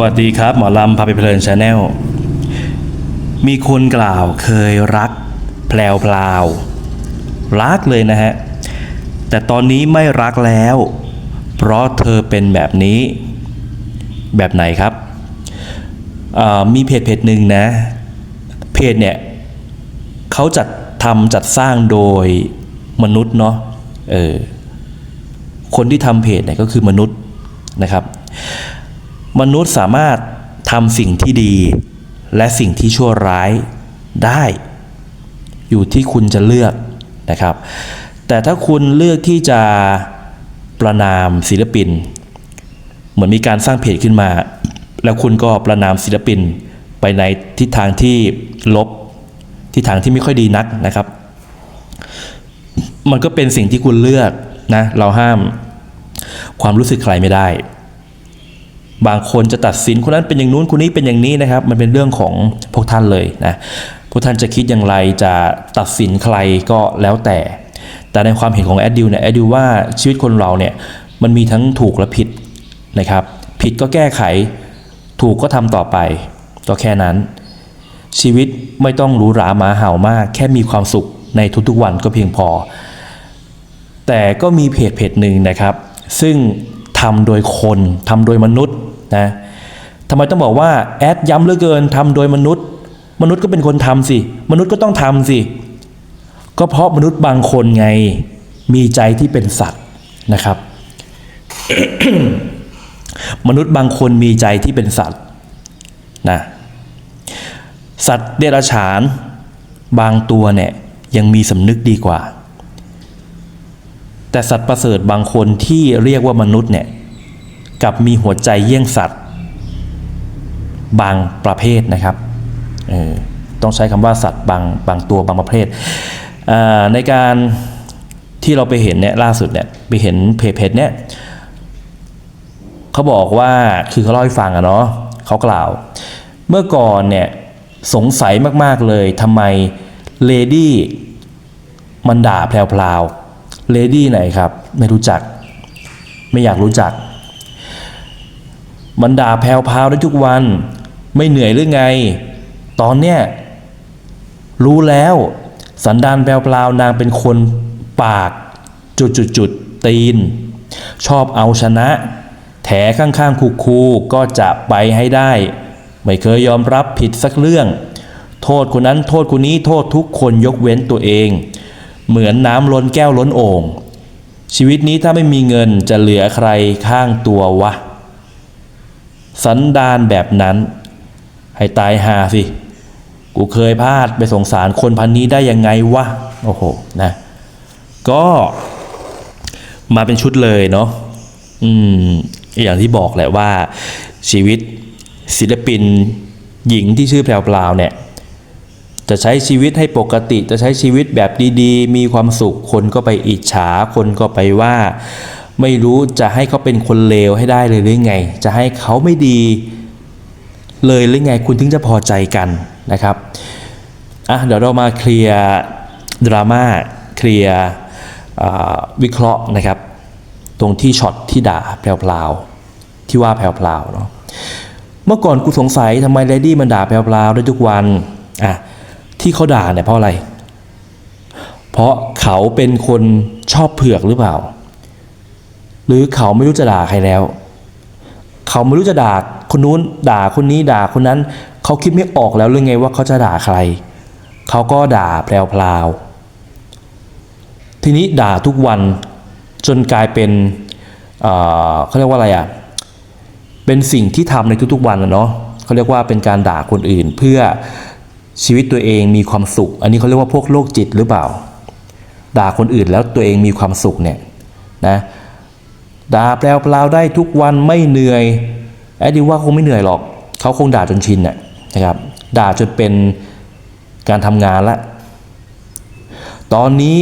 วัสดีครับ หมอลำพาไปเพลินชาแนล มีคนกล่าวเคยรักแพลวพลาวรักเลยนะฮะ แต่ตอนนี้ไม่รักแล้ว เพราะเธอเป็นแบบนี้ แบบไหนครับ มีเพจเพจหนึ่งนะ เพจเนี่ยเขาจัดทำจัดสร้างโดยมนุษย์เนาะ เออ คนที่ทำเพจเนี่ยก็คือมนุษย์นะครับ มนุษย์สามารถทำสิ่งที่ดี และสิ่งที่ชั่วร้ายได้ อยู่ที่คุณจะเลือกนะครับ แต่ถ้าคุณเลือกที่จะประนามศิลปิน เหมือนมีการสร้างเพจขึ้นมา แล้วคุณก็ประนามศิลปินไปในทิศทางที่ลบทิศทางที่ไม่ค่อยดีนักนะครับ มันก็เป็นสิ่งที่คุณเลือกนะ เราห้ามความรู้สึกใครไม่ได้ บางคนจะตัดสินคนนั้นเป็นอย่างนู้นคนนี้เป็นอย่างนี้นะครับ มันเป็นเรื่องของพวกท่านเลยนะพวกท่านจะคิดอย่างไรจะตัดสินใครก็แล้วแต่ แต่ในความเห็นของแอดดิวเนี่ยแอดดิวว่าชีวิตคนเราเนี่ยมันมีทั้งถูกและผิดนะครับ ผิดก็แก้ไข ถูกก็ทำต่อไป ก็แค่นั้น ชีวิตไม่ต้องหรูหราหมาเห่ามาก แค่มีความสุขในทุกๆวันก็เพียงพอ แต่ก็มีเพจเพจหนึ่งนะครับ ซึ่ง ทำโดยคนทำโดยมนุษย์นะทำไมต้องบอกว่าแอดย้ำเหลือเกินทำโดยมนุษย์ มนุษย์ก็เป็นคนทำสิ มนุษย์ก็ต้องทำสิ ก็เพราะมนุษย์บางคนไงมีใจที่เป็นสัตว์นะครับ มนุษย์บางคนมีใจที่เป็นสัตว์นะสัตว์เดรัจฉาน บางตัวเนี่ยยังมีสำนึกดีกว่า แต่สัตว์ประเสริฐบางคนที่เรียกว่ามนุษย์เนี่ย กับมีหัวใจเยี่ยงสัตว์ บางประเภทนะครับต้องใช้คำว่าสัตว์บางบางตัวบางประเภท ในการที่เราไปเห็นเนี่ยล่าสุดเนี่ยไปเห็นเพจเพจเนี่ยเขาบอกว่าคือเขาเล่าให้ฟังอะเนาะเขากล่าว เมื่อก่อนเนี่ยสงสัยมากๆเลยทำไมเลดี้มันด่าแพลวๆเลดี้ไหนครับ ไม่รู้จัก ไม่อยากรู้จัก มันด่าแพลวพาวได้ทุกวัน ไม่เหนื่อยหรือไง ตอนเนี้ยรู้แล้ว สันดานแพลวพาวนางเป็นคนปาก จุดจุดจุดตีน ชอบเอาชนะ แถข้างๆคูๆก็จะไปให้ได้ ไม่เคยยอมรับผิดสักเรื่อง โทษคนนั้นโทษคนนี้โทษทุกคนยกเว้นตัวเอง เหมือนน้ำล้นแก้วล้นโอ่งชีวิตนี้ถ้าไม่มีเงินจะเหลือใครข้างตัววะ สันดานแบบนั้น ให้ตายหาสิ กูเคยพลาดไปสงสารคนพันนี้ได้ยังไงวะ โอ้โห นะ ก็มาเป็นชุดเลยเนาะ อืม อย่างที่บอกแหละว่า ชีวิตศิลปินหญิงที่ชื่อแพรวๆเนี่ย จะใช้ชีวิตให้ปกติ จะใช้ชีวิตแบบดีๆ มีความสุข คนก็ไปอิจฉา คนก็ไปว่า ไม่รู้จะให้เขาเป็นคนเลวให้ได้เลยหรือไง จะให้เขาไม่ดีเลยหรือไงคุณถึงจะพอใจกันนะครับอะเดี๋ยวเรามาเคลียร์ดราม่าเคลียร์วิเคราะห์นะครับ ตรงที่ช็อตที่ด่าแพรวๆที่ว่าแพรวๆเนาะเมื่อก่อนกูสงสัยทำไมเลดี้มันด่าแพรวๆได้ทุกวันอะที่เขาด่าเนี่ยเพราะอะไร เพราะเขาเป็นคนชอบเผือกหรือเปล่า หรือเขาไม่รู้จะด่าใครแล้ว เขาไม่รู้จะด่าคนนู้นด่าคนนี้ด่าคนนั้น เขาคิดไม่ออกแล้วหรือไงว่าเขาจะด่าใคร เขาก็ด่าแพรวๆทีนี้ด่าทุกวันจนกลายเป็นเเขาเรียกว่าอะไรอะเป็นสิ่งที่ทำในทุกๆวันนะเนาะเขาเรียกว่าเป็นการด่าคนอื่น เพื่อชีวิตตัวเองมีความสุข อันนี้เขาเรียกว่าพวกโรคจิตหรือเปล่า ด่าคนอื่นแล้วตัวเองมีความสุขเนี่ยนะ ด่าแปลวๆได้ทุกวันไม่เหนื่อยแอดดิว่าคงไม่เหนื่อยหรอก เขาคงด่าจนชินน่ะนะครับด่าจนเป็นการทำงานละ ตอนนี้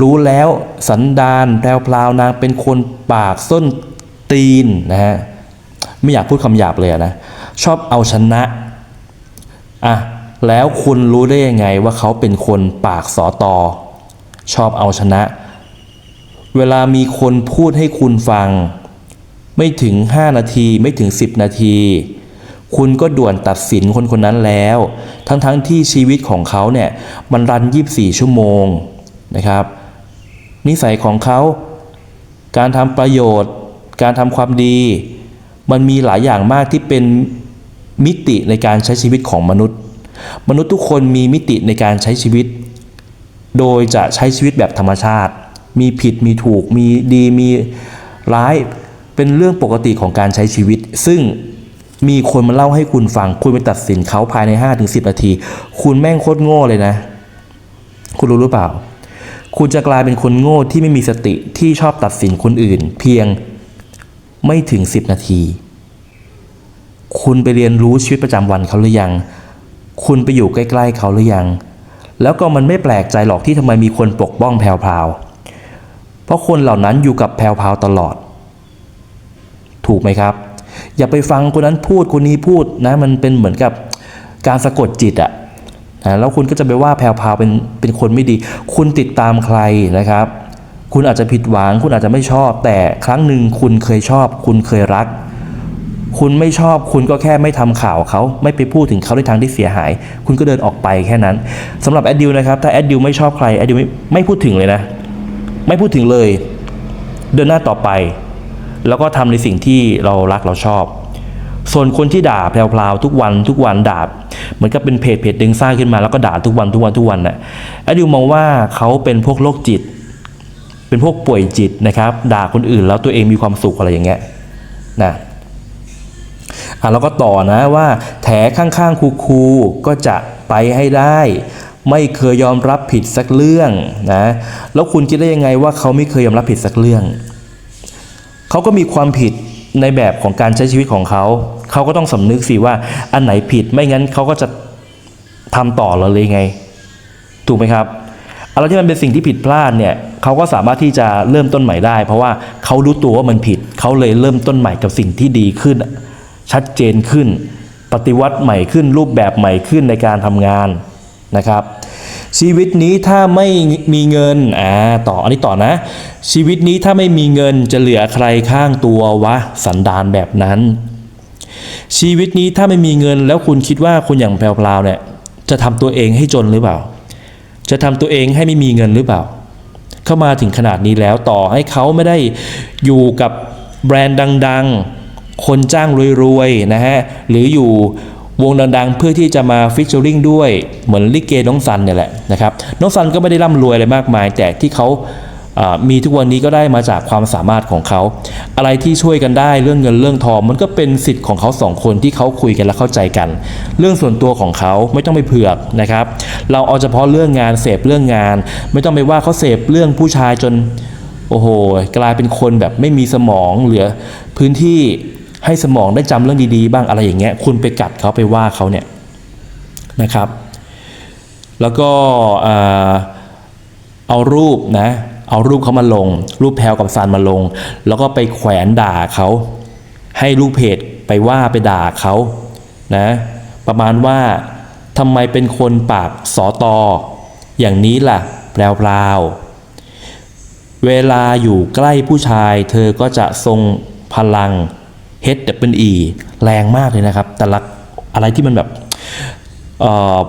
รู้แล้วสันดานแพรวๆนางเป็นคนปากส้นตีนนะฮะไม่อยากพูดคำหยาบเลยนะชอบเอาชนะอะแล้วคุณรู้ได้ยังไงว่าเขาเป็นคนปากสอตอชอบเอาชนะ เวลามีคนพูดให้คุณฟัง ไม่ถึง 5 นาทีไม่ถึง 10 นาที คุณก็ด่วนตัดสินคนคนนั้นแล้ว ทั้งๆทที่ชีวิตของเขาเนี่ยมันรัน 24 ชั่วโมงนะครับ นิสัยของเขา การทำประโยชน์ การทำความดี มันมีหลายอย่างมากที่เป็นมิติในการใช้ชีวิตของมนุษย์ มนุษย์ทุกคนมีมิติในการใช้ชีวิต โดยจะใช้ชีวิตแบบธรรมชาติ มีผิดมีถูกมีดีมีร้ายเป็นเรื่องปกติของการใช้ชีวิต ซึ่งมีคนมาเล่าให้คุณฟัง คุณไปตัดสินเขาภายใน 5-10 นาที คุณแม่งโคตรโง่เลยนะ คุณรู้หรือเปล่า คุณจะกลายเป็นคนโง่ที่ไม่มีสติที่ชอบตัดสินคนอื่น เพียงไม่ถึง 10 นาที คุณไปเรียนรู้ชีวิตประจำวันเขาหรือยัง คุณไปอยู่ใกล้ ๆ เขาหรือยัง แล้วก็มันไม่แปลกใจหรอกที่ทำไมมีคนปกป้องแพรวพราว เพราะคนเหล่านั้นอยู่กับแพรวพราวตลอด ถูกไหมครับ อย่าไปฟังคนนั้นพูดคนนี้พูดนะมันเป็นเหมือนกับการสะกดจิตอะนะแล้วคุณก็จะไปว่าแพรวพราวเป็นเป็นคนไม่ดี คุณติดตามใครนะครับ คุณอาจจะผิดหวัง คุณอาจจะไม่ชอบ แต่ครั้งหนึ่งคุณเคยชอบ คุณเคยรัก คุณไม่ชอบคุณก็แค่ไม่ทำข่าวเขาไม่ไปพูดถึงเขาในทางที่เสียหาย คุณก็เดินออกไปแค่นั้นสำหรับแอดดิวนะครับถ้าแอดดิวไม่ชอบใครแอดดิวไม่ไม่พูดถึงเลยนะ ไม่พูดถึงเลย เดินหน้าต่อไป แล้วก็ทำในสิ่งที่เรารักเราชอบ ส่วนคนที่ด่าแพลวๆทุกวันทุกวันด่าเหมือนกับเป็นเพจเพจดึงสร้างขึ้นมาแล้วก็ด่าทุกวันทุกวันทุกวันน่ะแอดดิวมองว่าเขาเป็นพวกโรคจิต เป็นพวกป่วยจิตนะครับ ด่าคนอื่นแล้วตัวเองมีความสุขอะไรอย่างเงี้ยนะอะเราก็ต่อนะว่าแถข้างๆครูๆก็จะไปให้ได้ ไม่เคยยอมรับผิดสักเรื่องนะแล้วคุณคิดได้ยังไงว่าเขาไม่เคยยอมรับผิดสักเรื่อง เขาก็มีความผิดในแบบของการใช้ชีวิตของเขา เขาก็ต้องสำนึกสิว่าอันไหนผิดไม่งั้นเขาก็จะทำต่อเราเลยไง ถูกไหมครับอะไรที่มันเป็นสิ่งที่ผิดพลาดเนี่ยเขาก็สามารถที่จะเริ่มต้นใหม่ได้ เพราะว่าเขารู้ตัวว่ามันผิด เขาเลยเริ่มต้นใหม่กับสิ่งที่ดีขึ้น ชัดเจนขึ้น ปฏิวัติใหม่ขึ้น รูปแบบใหม่ขึ้นในการทำงาน นะครับ ชีวิตนี้ถ้าไม่มีเงินอ่าต่ออันนี้ต่อนะ ชีวิตนี้ถ้าไม่มีเงินจะเหลือใครข้างตัววะสันดานแบบนั้น ชีวิตนี้ถ้าไม่มีเงินแล้วคุณคิดว่าคุณอย่างแพรวๆเนี่ยจะทำตัวเองให้จนหรือเปล่า จะทำตัวเองให้ไม่มีเงินหรือเปล่า เข้ามาถึงขนาดนี้แล้วต่อให้เขาไม่ได้อยู่กับแบรนด์ดัง ๆ คนจ้างรวยๆนะฮะหรืออยู่ วงดังๆ เพื่อที่จะมาฟิชเชอริงด้วยเหมือนลิเกน้องซันเนี่ยแหละนะครับน้องซันก็ไม่ได้ร่ำรวยอะไรมากมาย แต่ที่เขาอ่ามีทุกวันนี้ก็ได้มาจากความสามารถของเขา อะไรที่ช่วยกันได้เรื่องเงินเรื่องทองมันก็เป็นสิทธิ์ของเขาสองคนที่เขาคุยกันและเข้าใจกัน เรื่องส่วนตัวของเขาไม่ต้องไปเผือกนะครับ เราเอาเฉพาะเรื่องงานเสพเรื่องงาน ไม่ต้องไปว่าเขาเสพเรื่องผู้ชายจนโอ้โหกลายเป็นคนแบบไม่มีสมองเหลือพื้นที่ ให้สมองได้จำเรื่องดีๆ บ้างอะไรอย่างเงี้ยคุณไปกัดเขาไปว่าเขาเนี่ยนะครับ แล้วก็เอารูปนะเอารูปเขามาลง รูปแพลวกับซานมาลง แล้วก็ไปแขวนด่าเขาให้ลูกเพจไปว่าไปด่าเขานะประมาณว่าทำไมเป็นคนปากสอตออย่างนี้ล่ะแพรวๆเวลาอยู่ใกล้ผู้ชาย เธอก็จะทรงพลัง H W E แรงมากเลยนะครับ แต่ละอะไรที่มันแบบเ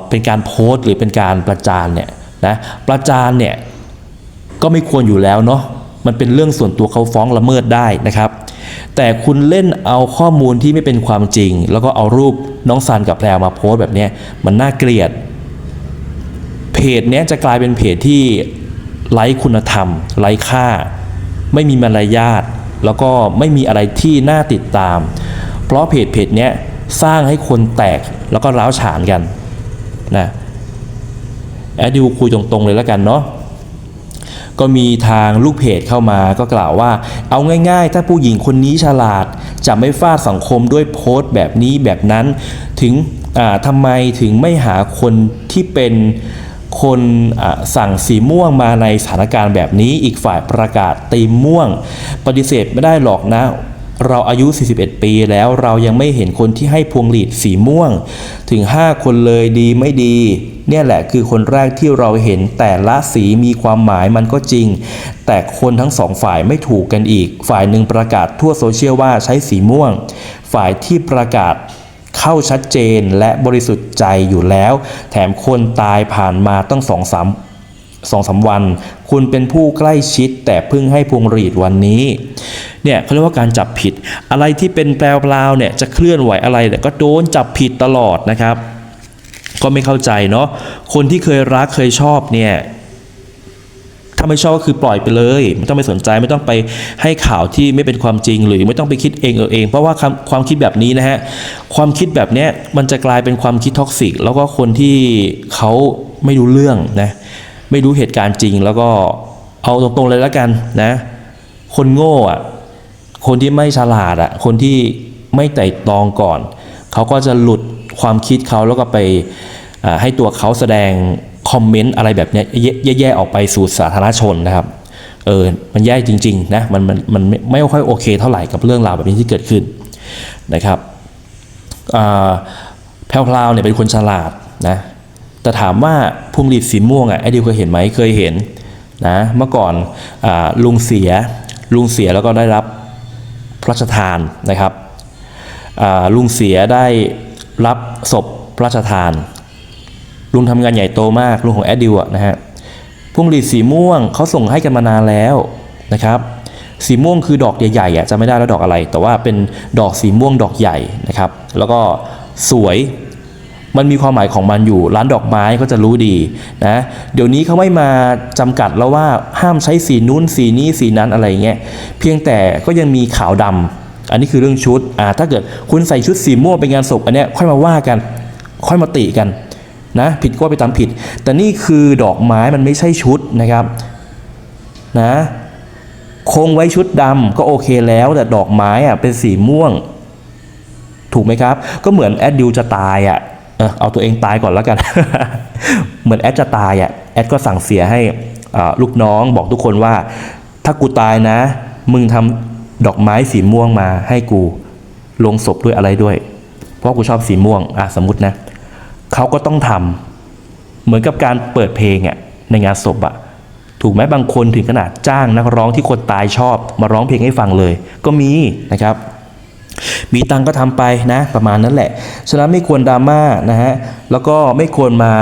เป็นการโพสต์หรือเป็นการประจานเนี่ยนะประจานเนี่ยก็ไม่ควรอยู่แล้วเนาะมันเป็นเรื่องส่วนตัวเขาฟ้องละเมิดได้นะครับ แต่คุณเล่นเอาข้อมูลที่ไม่เป็นความจริง แล้วก็เอารูปน้องซันกับแพรมาโพสต์แบบนี้มันน่าเกลียด เพจเนี้ยจะกลายเป็นเพจที่ไร้คุณธรรมไร้ค่า ไม่มีมารยาท แล้วก็ไม่มีอะไรที่น่าติดตาม เพราะเพจเพจเนี้ยสร้างให้คนแตกแล้วก็ร้าวฉานกันนะแอดดิวคุยตรงๆเลยแล้วกันเนาะก็มีทางลูกเพจเข้ามาก็กล่าวว่า เอาง่ายๆ ถ้าผู้หญิงคนนี้ฉลาด จะไม่ฟาดสังคมด้วยโพสต์แบบนี้แบบนั้น ถึงทำไมถึงไม่หาคนที่เป็น คนสั่งสีม่วงมาในสถานการณ์แบบนี้ อีกฝ่ายประกาศตีมม่วง ปฏิเสธไม่ได้หรอกนะเราอายุ 41 ปีแล้วเรายังไม่เห็นคนที่ให้พวงหลีดสีม่วง ถึง 5 คนเลยดีไม่ดี เนี่ยแหละคือคนแรกที่เราเห็นแต่ละสีมีความหมายมันก็จริง แต่คนทั้งสองฝ่ายไม่ถูกกันอีก ฝ่ายหนึ่งประกาศทั่วโซเชียลว่าใช้สีม่วง ฝ่ายที่ประกาศ เข้าชัดเจนและบริสุทธิ์ใจอยู่แล้ว แถมคนตายผ่านมาตั้งสองสามสองสามวัน คุณเป็นผู้ใกล้ชิดแต่เพิ่งให้พวงหรีดวันนี้ เนี่ยเขาเรียกว่าการจับผิด อะไรที่เป็นแปลวๆเนี่ยจะเคลื่อนไหวอะไรเนี่ก็โดนจับผิดตลอดนะครับ ก็ไม่เข้าใจเนาะคนที่เคยรักเคยชอบเนี่ย ถ้าไม่ชอบก็คือปล่อยไปเลย ไม่ต้องไปสนใจไม่ต้องไปให้ข่าวที่ไม่เป็นความจริง หรือไม่ต้องไปคิดเองเออเอง เพราะว่าความความคิดแบบนี้นะฮะความคิดแบบเนี้ยมันจะกลายเป็นความคิดท็อกซิกแล้วก็คนที่เขาไม่รู้เรื่องนะไม่รู้เหตุการณ์จริง แล้วก็เอาตรงๆเลยแล้วกันนะคนโง่อะคนที่ไม่ฉลาดอะคนที่ไม่ไต่ตองก่อน เขาก็จะหลุดความคิดเขาแล้วก็ไปให้ตัวเขาแสดง คอมเมนต์อะไรแบบนี้แย่ๆออกไปสู่สาธารณชนนะครับเออมันแย่จริงๆนะมันมันมันไม่ไม่ค่อยโอเคเท่าไหร่กับเรื่องราวแบบนี้ที่เกิดขึ้นนะครับแพรวพราวเนี่ยเป็นคนฉลาดนะแต่ถามว่าพวงหลีดสีม่วงอะไอเดิวเคยเห็นไหมเคยเห็นนะเมื่อก่อนอลุงเสียลุงเสียแล้วก็ได้รับพระราชทานนะครับลุงเสียได้รับศพพระราชทาน ลุงทำงานใหญ่โตมากลุงของแอดดิวนะฮะพวงหลีดสีม่วงเขาส่งให้กันมานานแล้วนะครับสีม่วงคือดอกใหญ่ๆอะจะไม่ได้แล้วดอกอะไร แต่ว่าเป็นดอกสีม่วงดอกใหญ่นะครับ แล้วก็สวยมันมีความหมายของมันอยู่ ร้านดอกไม้ก็จะรู้ดีนะเดี๋ยวนี้เขาไม่มาจำกัดแล้วว่าห้ามใช้สีนู้นสีนี้สีนั้นอะไรเงี้ยเพียงแต่ก็ยังมีขาวดำอันนี้คือเรื่องชุดอ่าถ้าเกิดคุณใส่ชุดสีม่วงไปงานศพอันเนี้ยค่อยมาว่ากัน ค่อยมาติกัน นะผิดก็ไปตามผิด แต่นี่คือดอกไม้มันไม่ใช่ชุดนะครับนะคงไว้ชุดดำก็โอเคแล้วแต่ดอกไม้อะเป็นสีม่วง ถูกไหมครับ ก็เหมือนแอดดิวจะตายอะ่ะเออเอาตัวเองตายก่อนแล้วกัน เหมือนแอดจะตายอะ่ะแอดก็สั่งเสียให้ลูกน้องบอกทุกคนว่า ถ้ากูตายนะ มึงทำดอกไม้สีม่วงมาให้กูลงศพด้วยอะไรด้วย เพราะกูชอบสีม่วงอะสมมตินะ เขาก็ต้องทำเหมือนกับการเปิดเพลงอะในงานศพอะถูกไหมบางคนถึงขนาดจ้างนักร้องที่คนตายชอบ มาร้องเพลงให้ฟังเลย ก็มีนะครับ มีตังก็ทำไปนะประมาณนั้นแหละ ฉะนั้นไม่ควรดราม่านะฮะแล้วก็ไม่ควรมา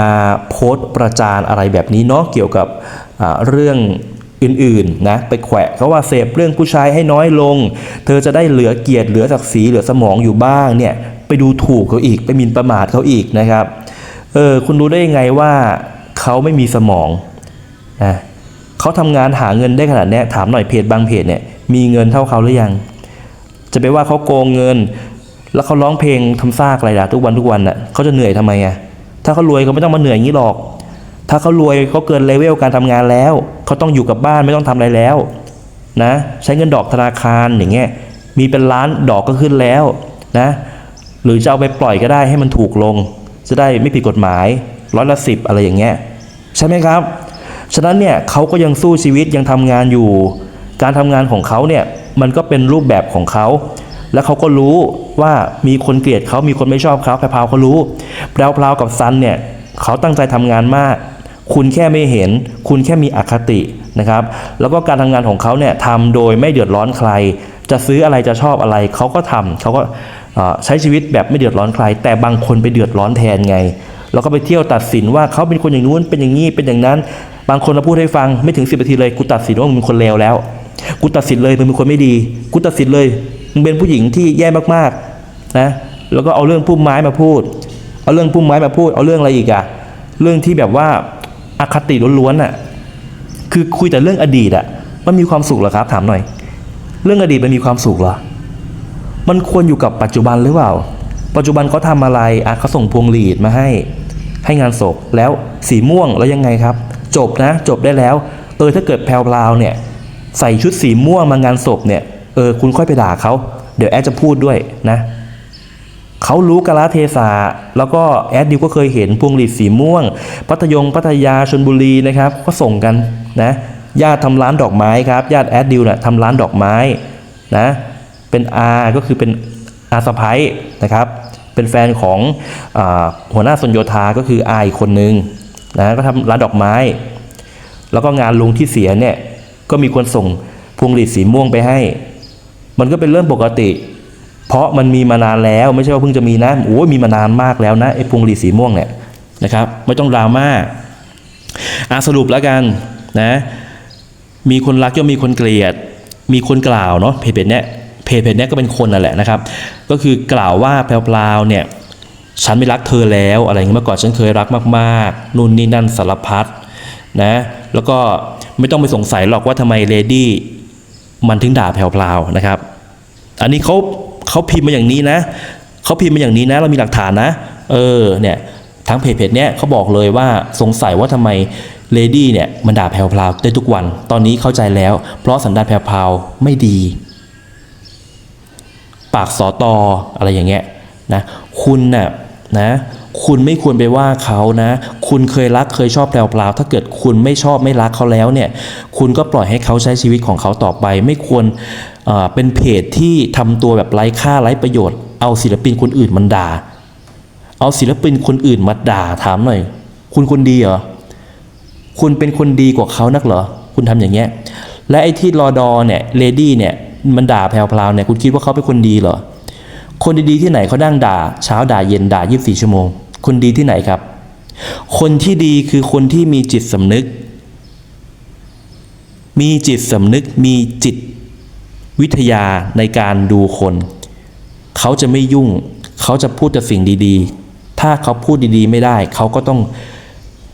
โพสต์ประจานอะไรแบบนี้เนาะเกี่ยวกับเรื่องอื่นๆนะไปแขวะเขาว่าเสพเรื่องผู้ชายให้น้อยลง เธอจะได้เหลือเกียรติเหลือศักดิ์ศรีเหลือสมองอยู่บ้างเนี่ย ไปดูถูกเขาอีก ไปมินประมาทเขาอีกนะครับเออคุณรู้ได้ยังไงว่าเขาไม่มีสมองนะเขาทำงานหาเงินได้ขนาดนี้ถามหน่อยเพจบางเพจเนี่ยมีเงินเท่าเขาหรือยัง จะไปว่าเขาโกงเงิน แล้วเขาร้องเพลงทำซากอะไรล่ะทุกวันทุกวันน่ะเขาจะเหนื่อยทำไมอะถ้าเขารวยเขาไม่ต้องมาเหนื่อยอย่างนี้หรอก ถ้าเขารวยเขาเกินเลเวลการทำงานแล้วเขาต้องอยู่กับบ้านไม่ต้องทำอะไรแล้วนะใช้เงินดอกธนาคารอย่างเงี้ยมีเป็นล้านดอกก็ขึ้นแล้วนะ หรือจะเอาไปปล่อยก็ได้ให้มันถูกลง จะได้ไม่ผิดกฎหมายร้อยละสิบอะไรอย่างเงี้ยใช่ไหมครับ ฉะนั้นเนี่ยเขาก็ยังสู้ชีวิตยังทำงานอยู่ การทำงานของเขาเนี่ยมันก็เป็นรูปแบบของเขา และเขาก็รู้ว่ามีคนเกลียดเขามีคนไม่ชอบเขาแพรพาวเขารู้แพรวพาวกับซันเนี่ยเขาตั้งใจทำงานมาก คุณแค่ไม่เห็น คุณแค่มีอคตินะครับ แล้วก็การทำงานของเขาเนี่ยทำโดยไม่เดือดร้อนใคร จะซื้ออะไรจะชอบอะไรเขาก็ทำเขาก็ ใช้ชีวิตแบบไม่เดือดร้อนใคร แต่บางคนไปเดือดร้อนแทนไง แล้วก็ไปเที่ยวตัดสินว่าเขาเป็นคนอย่างนู้นเป็นอย่างนี้เป็นอย่างนั้น บางคนมาพูดให้ฟังไม่ถึงสิบนาทีเลยกูตัดสินว่ามึงเป็นคนเลวแล้ว กูตัดสินเลยมึงเป็นคนไม่ดี กูตัดสินเลยมึงเป็นผู้หญิงที่แย่มากๆนะแล้วก็เอาเรื่องพุ่มไม้มาพูด เอาเรื่องพุ่มไม้มาพูด เอาเรื่องอะไรอีกอะเรื่องที่แบบว่าอคติล้วนๆอะคือคุยแต่เรื่องอดีตอะมันมีความสุขเหรอครับถามหน่อย เรื่องอดีตมันมีความสุขเหรอ มันควรอยู่กับปัจจุบันหรือเปล่า ปัจจุบันเขาทำอะไรอะเขาส่งพวงหลีดมาให้ ให้งานศพแล้วสีม่วงแล้วยังไงครับ จบนะ จบได้แล้ว เออถ้าเกิดแพรวพราวเนี่ย ใส่ชุดสีม่วงมางานศพเนี่ยเออคุณค่อยไปด่าเขาเดี๋ยวแอดจะพูดด้วยนะเขารู้กาลเทศะแล้วก็แอดดิวก็เคยเห็นพวงหลีดสีม่วงพัทยงพัทยาชนบุรีนะครับ ก็ส่งกันนะญาติทำร้านดอกไม้ครับญาติแอดดิวเนี่ยทำร้านดอกไม้นะ เป็นอาก็คือเป็นอาสะพ้ายนะครับ เป็นแฟนของอหัวหน้าสนโยธาก็คืออาอีกคนนึงนะก็ทำร้านดอกไม้ แล้วก็งานลุงที่เสียเนี่ยก็มีคนส่งพวงหลีดสีม่วงไปให้ มันก็เป็นเรื่องปกติ เพราะมันมีมานานแล้วไม่ใช่ว่าเพิ่งจะมีนะโอ้ยมีมานานมากแล้วนะไอ้พวงหรีดสีม่วงเนี่ยนะครับไม่ต้องดราม่าอะสรุปแล้วกันนะมีคนรักย่อมมีคนเกลียด มีคนกล่าวเนาะเพจเพจเนี้ย เพจเพจเนี้ยก็เป็นคนนั่นแหละนะครับ ก็คือกล่าวว่าแพลวๆเนี่ยฉันไม่รักเธอแล้วอะไรเงี้ยเมื่อก่อนฉันเคยรักมากๆนู่นนี่นั่นสารพัดนะแล้วก็ไม่ต้องไปสงสัยหรอกว่าทำไมเลดี้มันถึงด่าแพลวๆนะครับ อันนี้เขาเขาพิมพ์มาอย่างนี้นะเขาพิมพ์มาอย่างนี้นะเรามีหลักฐานนะ เออเนี่ยทั้งเพจเพจเนี้ยเขาบอกเลยว่าสงสัยว่าทำไมเลดี้เนี่ยมันด่าแพลวๆได้ทุกวัน ตอนนี้เข้าใจแล้ว เพราะสันดานแพลวๆไม่ดี ปากสอตออะไรอย่างเงี้ยนะคุณน่ะนะคุณไม่ควรไปว่าเขานะ คุณเคยรักเคยชอบแพลวๆถ้าเกิดคุณไม่ชอบไม่รักเขาแล้วเนี่ย คุณก็ปล่อยให้เขาใช้ชีวิตของเขาต่อไป ไม่ควรเป็นเพจที่ทำตัวแบบไร้ค่าไร้ประโยชน์ เอาศิลปินคนอื่นมันด่า เอาศิลปินคนอื่นมาด่าถามหน่อย คุณคนดีเหรอ คุณเป็นคนดีกว่าเขานักเหรอ คุณทำอย่างเงี้ย และไอ้ที่รอดอเนี่ย เลดี้เนี่ย มันด่าแพลวๆเนี่ยคุณคิดว่าเขาเป็นคนดีเหรอ คนดีๆที่ไหนเขาดั้งด่า เช้าด่าเย็นด่า 24 ชั่วโมง คนดีที่ไหนครับ คนที่ดีคือคนที่มีจิตสำนึก มีจิตสำนึกมีจิตวิทยาในการดูคน เขาจะไม่ยุ่ง เขาจะพูดแต่สิ่งดีๆ ถ้าเขาพูดดีๆไม่ได้ เขาก็ต้อง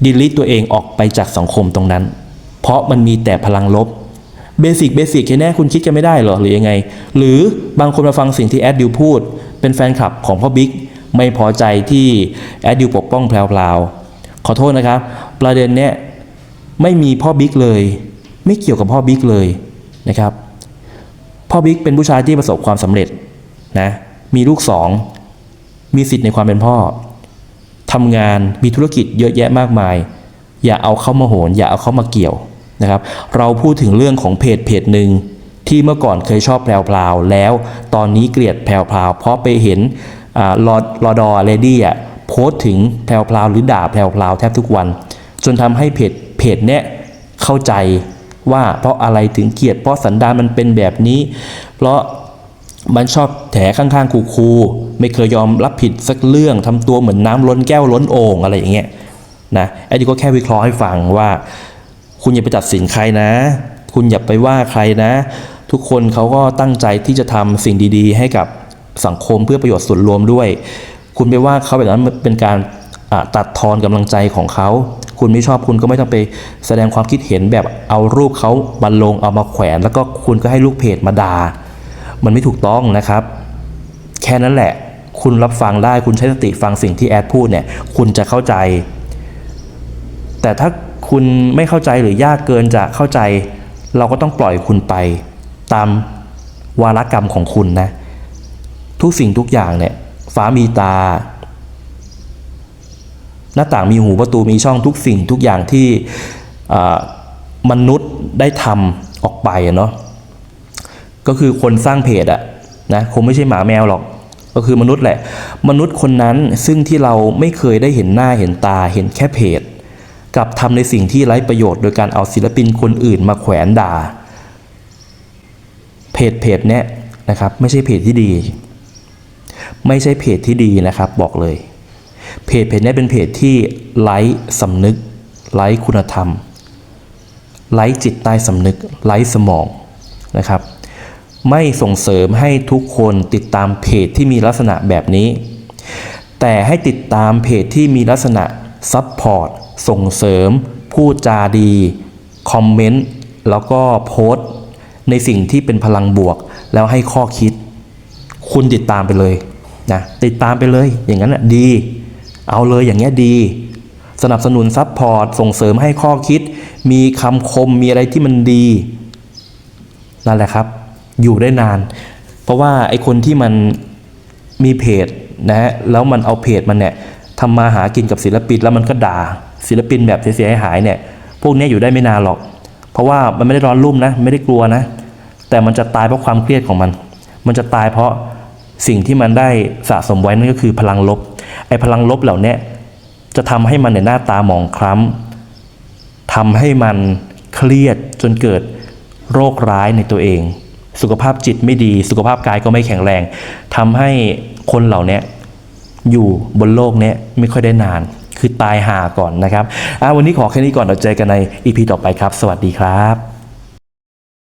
ดีลิตตัวเองออกไปจากสังคมตรงนั้น เพราะมันมีแต่พลังลบ เบสิกเบสิกแค่แนี้คุณคิดกันไม่ได้เหรอหรือยังไง หรือบางคนมาฟังสิ่งที่แอดดิวพูด เป็นแฟนคลับของพ่อบิ๊กไม่พอใจที่แอดดิวปกป้องแพลวๆขอโทษนะครับ ประเด็นเนี้ยไม่มีพ่อบิ๊กเลย ไม่เกี่ยวกับพ่อบิ๊กเลยนะครับพ่อบิ๊กเป็นผู้ชายที่ประสบความสำเร็จนะมีลูกสองมีสิทธิ์ในความเป็นพ่อทำงานมีธุรกิจเยอะแยะมากมาย อย่าเอาเข้ามาโหน อย่าเอาเข้ามาเกี่ยว นะครับเราพูดถึงเรื่องของเพจเพจหนึ่งที่เมื่อก่อนเคยชอบแพรวๆแล้วตอนนี้เกลียดแพรวๆเพราะไปเห็นอ่ารอรอดอเลดี้อะโพสถึงแพรวๆหรือด่าแพรวๆแทบทุกวัน จนทำให้เพจเพจเนี้ยเข้าใจว่าเพราะอะไรถึงเกลียดเพราะสันดานมันเป็นแบบนี้ เพราะมันชอบแถข้างๆคูๆไม่เคยยอมรับผิดสักเรื่องทำตัวเหมือนน้ำล้นแก้วล้นโอ่งอะไรอย่างเงี้ยนะไอ้นี่ก็แค่วิเคราะห์ให้ฟังว่า คุณอย่าไปตัดสินใครนะ คุณอย่าไปว่าใครนะ ทุกคนเขาก็ตั้งใจที่จะทำสิ่งดีๆ ให้กับสังคมเพื่อประโยชน์ส่วนรวมด้วย คุณไปว่าเขาแบบนั้นเป็นการตัดทอนกำลังใจของเขา คุณไม่ชอบคุณก็ไม่ต้องไปแสดงความคิดเห็นแบบเอารูปเขาบันลงเอามาแขวน แล้วก็คุณก็ให้ลูกเพจมาด่ามันไม่ถูกต้องนะครับ แค่นั้นแหละ คุณรับฟังได้คุณใช้สติฟังสิ่งที่แอดพูดเนี่ย คุณจะเข้าใจ แต่ถ้า คุณไม่เข้าใจหรือยากเกินจะเข้าใจ เราก็ต้องปล่อยคุณไป ตามวาระกรรมของคุณนะ ทุกสิ่งทุกอย่างเนี่ยฟ้ามีตา หน้าต่างมีหูประตูมีช่องทุกสิ่งทุกอย่างที่มนุษย์ได้ทำออกไปอะเนาะก็คือคนสร้างเพจอะนะคงไม่ใช่หมาแมวหรอกก็คือมนุษย์แหละ มนุษย์คนนั้นซึ่งที่เราไม่เคยได้เห็นหน้าเห็นตาเห็นแค่เพจ กลับทำในสิ่งที่ไร้ประโยชน์โดยการเอาศิลปินคนอื่นมาแขวนด่า เพจเพจเนี้ยนะครับไม่ใช่เพจที่ดี ไม่ใช่เพจที่ดีนะครับบอกเลย เพจเพจเนี้ยเป็นเพจที่ไร้สำนึกไร้คุณธรรมไร้จิตใต้สำนึกไร้สมองนะครับ ไม่ส่งเสริมให้ทุกคนติดตามเพจที่มีลักษณะแบบนี้ แต่ให้ติดตามเพจที่มีลักษณะ ซับพอร์ตส่งเสริม พูดจาดี คอมเมนต์ แล้วก็โพสต์ ในสิ่งที่เป็นพลังบวก แล้วให้ข้อคิด คุณติดตามไปเลยนะติดตามไปเลยอย่างนั้นอะดี เอาเลยอย่างเงี้ยดี สนับสนุนซับพอร์ตส่งเสริมให้ข้อคิด มีคำคมมีอะไรที่มันดีนั่นแหละครับ อยู่ได้นาน เพราะว่าไอคนที่มันมีเพจนะฮะแล้วมันเอาเพจมันเนี่ย ทำมาหากินกับศิลปินแล้วมันก็ด่าศิลปินแบบเสียหายเนี่ย พวกนี้อยู่ได้ไม่นานหรอก เพราะว่ามันไม่ได้ร้อนรุ่มนะไม่ได้กลัวนะ แต่มันจะตายเพราะความเครียดของมัน มันจะตายเพราะสิ่งที่มันได้สะสมไว้นั่นก็คือพลังลบ ไอ้พลังลบเหล่านี้จะทำให้มันในหน้าตาหมองคล้ำทำให้มันเครียดจนเกิดโรคร้ายในตัวเอง สุขภาพจิตไม่ดี สุขภาพกายก็ไม่แข็งแรงทำให้คนเหล่านี้ อยู่บนโลกนี้ไม่ค่อยได้นาน คือตายหาก่อนนะครับวันนี้ขอแค่นี้ก่อนเราเจอกันในอีพีต่อไปครับ สวัสดีครับ